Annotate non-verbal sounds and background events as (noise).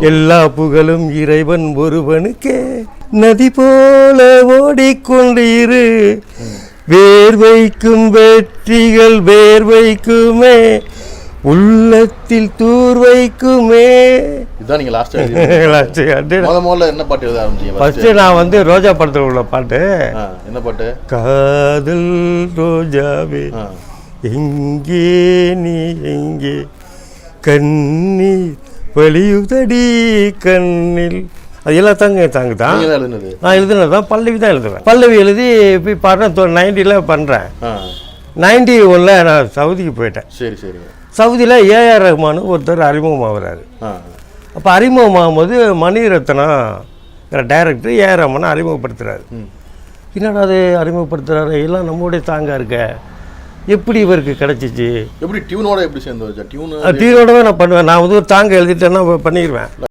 எல்லா புகழும் இறைவன் ஒருவனுக்கே. நதி போல ஓடிக்கொண்டு இரு. வேர்வைக்கும் வெற்றிகள் வேர்வைக்குமே. உள்ளத்தில் தூர் வைக்குமே இதுதான் நீங்க (laughs) லாஸ்ட் முதல்ல என்ன பாட்டு எழுத ஆரம்பிச்சீங்க நான் வந்து ரோஜா படத்தில் உள்ள பாட்டு. என்ன பாட்டு? காதல் ரோஜாவே. எங்கே நீ எங்கே? கண்ணீர் வலியுதடி கண்ணில். அது எல்லாம் தாங்க தாங்க தான் நான் எழுதுனது தான் பல்லவி தான் எழுதுவேன். பல்லவி எழுதி போய் பாடுறேன் நைன்டியில் பண்ணுறேன் நைன்டி ஒன்றில் நான் சவுதிக்கு போயிட்டேன். சரி சரி. சவுதியில் ஏஆர் ரஹ்மான் ஒருத்தர் அறிமுகமாகிறாரு. அப்போ அறிமுகமாகும்போது மணிரத்னம் டைரக்டர் ஏஆர் ரஹ்மானை அறிமுகப்படுத்துகிறாரு. என்னடா அது அறிமுகப்படுத்துகிறாரு எல்லாம் நம்மளுடைய தாங்க இருக்க. எப்படி இவருக்கு கிடச்சிச்சு? எப்படி டியூனோட எப்படி சேர்ந்து வச்சா டியூன் டீனோடவே நான் பண்ணுவேன். நான் வந்து ஒரு தாங்க எழுதிட்டேன்னா பண்ணிடுவேன்